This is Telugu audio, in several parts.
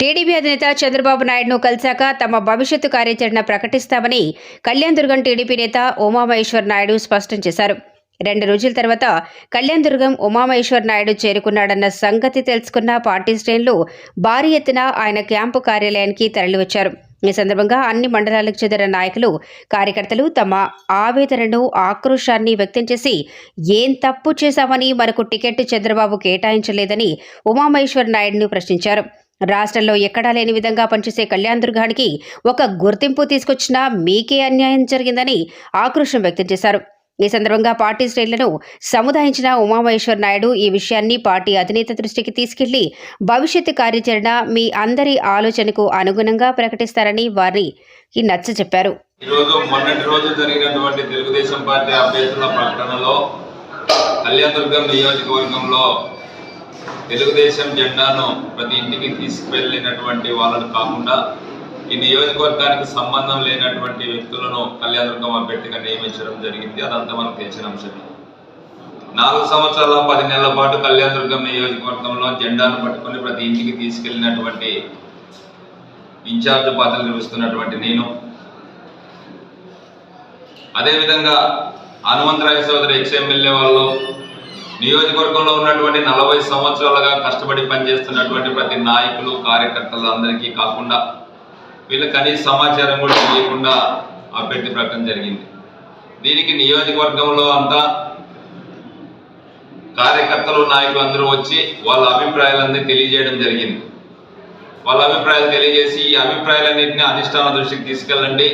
టీడీపీ అధినేత చంద్రబాబు నాయుడును కలిశాక తమ భవిష్యత్తు కార్యాచరణ ప్రకటిస్తామని కళ్యాణ్ దుర్గం టీడీపీ నేత ఉమామహేశ్వర్ నాయుడు స్పష్టం చేశారు. రెండు రోజుల తర్వాత కళ్యాణ్ దుర్గం ఉమామహేశ్వర్ నాయుడు చేరుకున్నాడన్న సంగతి తెలుసుకున్న పార్టీ శ్రేణులు భారీ ఎత్తున ఆయన క్యాంపు కార్యాలయానికి తరలివచ్చారు. ఈ సందర్భంగా అన్ని మండలాలకు చెందిన నాయకులు కార్యకర్తలు తమ ఆవేదనను ఆక్రోశాన్ని వ్యక్తం చేసి ఏం తప్పు చేశామని మనకు టికెట్ చంద్రబాబు కేటాయించలేదని ఉమామహేశ్వర్ నాయుడును ప్రశ్నించారు. రాష్ట్రంలో ఎక్కడా లేని విధంగా పనిచేసే కళ్యాణ్ దుర్గానికి ఒక గుర్తింపు తీసుకొచ్చినా మీకే అన్యాయం జరిగిందని ఆక్రోశం వ్యక్తం చేశారు. ఈ సందర్భంగా పార్టీ శ్రేణులను సముదాయించిన ఉమామహేశ్వర్ నాయుడు ఈ విషయాన్ని పార్టీ అధినేత దృష్టికి తీసుకెళ్ళి భవిష్యత్తు కార్యాచరణ మీ అందరి ఆలోచనకు అనుగుణంగా ప్రకటిస్తారని వారికి నచ్చ చెప్పారు. ఈరోజు మొన్నటి రోజు జరిగినటువంటి తెలుగుదేశం పార్టీ అభ్యర్థుల ప్రకటనలో కళ్యాణదుర్గం నియోజకవర్గంలో తెలుగుదేశం జెండాను ప్రతి ఇంటికి తీసుకువెళ్ళినటువంటి వాళ్ళను కాకుండా ఈ నియోజకవర్గానికి సంబంధం లేనటువంటి వ్యక్తులను కళ్యాణదుర్గం అభ్యర్థిగా నియమించడం జరిగింది. అదంతా మనకు తెలిసిన అంశమే. నాలుగు సంవత్సరాల పది నెలల పాటు కళ్యాణదుర్గం నియోజకవర్గంలో జెండాను పట్టుకొని ప్రతి ఇంటికి తీసుకెళ్ళినటువంటి ఇన్ఛార్జ్ పాత్రలు నిర్వహిస్తున్నటువంటి నేను. అదేవిధంగా హనుమంతరాయ సోదరి ఎక్స్ ఎమ్మెల్యే వాళ్ళు నియోజకవర్గంలో ఉన్నటువంటి నలభై సంవత్సరాలుగా కష్టపడి పనిచేస్తున్నటువంటి ప్రతి నాయకులు కార్యకర్తలు అందరికీ కాకుండా వీళ్ళు కనీస సమాచారం కూడా తెలియకుండా అభ్యర్థి ప్రకటన జరిగింది. దీనికి నియోజకవర్గంలో అంతా కార్యకర్తలు నాయకులు అందరూ వచ్చి వాళ్ళ అభిప్రాయాలన్నీ తెలియజేయడం జరిగింది. వాళ్ళ అభిప్రాయాలు తెలియజేసి ఈ అభిప్రాయాలన్నింటినీ అధిష్టాన దృష్టికి తీసుకెళ్ళండి.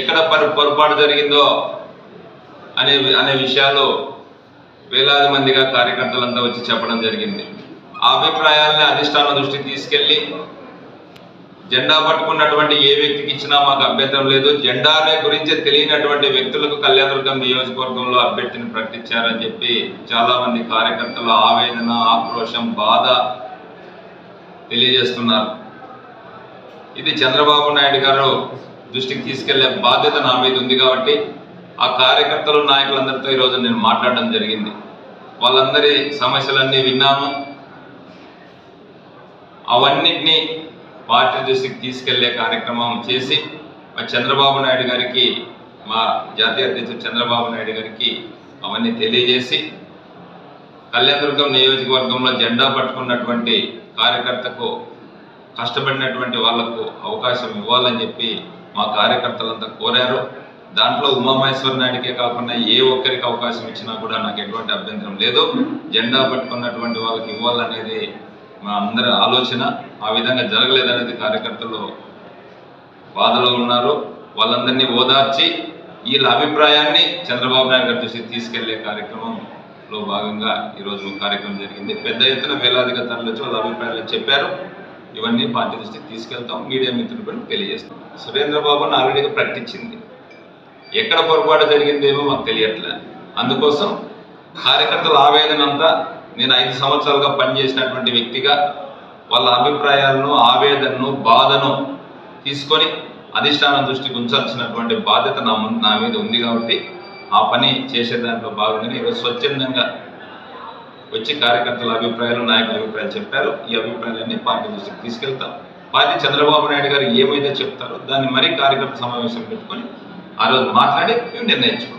ఎక్కడ పొరపాటు జరిగిందో అనే అనే విషయాలు వేలాది మందిగా కార్యకర్తలంతా వచ్చి చెప్పడం జరిగింది. ఆ అభిప్రాయాలని అధిష్టాన దృష్టికి తీసుకెళ్ళి జెండా పట్టుకున్నటువంటి ఏ వ్యక్తికి ఇచ్చినా మాకు అభ్యంతరం లేదు. జెండానే గురించి తెలియనటువంటి వ్యక్తులకు కళ్యాణదుర్గం నియోజకవర్గంలో అభ్యర్థిని ప్రకటించారని చెప్పి చాలా మంది కార్యకర్తల ఆవేదన ఆక్రోశం బాధ తెలియజేస్తున్నారు. ఇది చంద్రబాబు నాయుడు గారు దృష్టికి తీసుకెళ్ళే బాధ్యత నా మీద ఉంది కాబట్టి ఆ కార్యకర్తలు నాయకులందరితో ఈరోజు నేను మాట్లాడడం జరిగింది. వాళ్ళందరి సమస్యలన్నీ విన్నాము. అవన్నిటినీ పార్టీ దృష్టికి తీసుకెళ్ళే కార్యక్రమం చేసి మా చంద్రబాబు నాయుడు గారికి మా జాతీయ అధ్యక్షుడు చంద్రబాబు నాయుడు గారికి అవన్నీ తెలియజేసి కళ్యాణదుర్గం నియోజకవర్గంలో జెండా పట్టుకున్నటువంటి కార్యకర్తకు కష్టపడినటువంటి వాళ్ళకు అవకాశం ఇవ్వాలని చెప్పి మా కార్యకర్తలంతా కోరారు. దాంట్లో ఉమామహేశ్వర నాయుడికే కాకుండా ఏ ఒక్కరికి అవకాశం ఇచ్చినా కూడా నాకు ఎటువంటి అభ్యంతరం లేదు. జెండా పట్టుకున్నటువంటి వాళ్ళకి ఇవ్వాలనేది మా అందరి ఆలోచన. ఆ విధంగా జరగలేదనేది కార్యకర్తలు బాధలో ఉన్నారు. వాళ్ళందరినీ ఓదార్చి వీళ్ళ అభిప్రాయాన్ని చంద్రబాబు నాయుడు గారి దృష్టికి తీసుకెళ్ళే కార్యక్రమంలో భాగంగా ఈరోజు కార్యక్రమం జరిగింది. పెద్ద ఎత్తున వేలాదిగా తరలించి వాళ్ళ అభిప్రాయాలు చెప్పారు. ఇవన్నీ పార్టీ దృష్టికి తీసుకెళ్తాం. మీడియా మిత్రులు కూడా తెలియజేస్తాం. సురేంద్రబాబును ఆల్రెడీగా ప్రకటించింది. ఎక్కడ పొరపాటు జరిగిందేమో మాకు తెలియట్లే. అందుకోసం కార్యకర్తల ఆవేదన అంతా నేను ఐదు సంవత్సరాలుగా పనిచేసినటువంటి వ్యక్తిగా వాళ్ళ అభిప్రాయాలను ఆవేదనను బాధను తీసుకొని అధిష్టానం దృష్టికి ఉంచాల్సినటువంటి బాధ్యత నా ముందు నా మీద ఉంది కాబట్టి ఆ పని చేసే దాంట్లో భాగంగానే ఈరోజు స్వచ్ఛందంగా వచ్చి కార్యకర్తల అభిప్రాయాలు నాయకుల అభిప్రాయాలు చెప్పారు. ఈ అభిప్రాయాలన్నీ పార్టీ దృష్టికి తీసుకెళ్తాం. పార్టీ చంద్రబాబు నాయుడు గారు ఏమైతే చెప్తారో దాన్ని మరీ కార్యకర్త సమావేశం పెట్టుకొని ఆ రోజు మాట్లాడి మేము నిర్ణయించుకుంటాం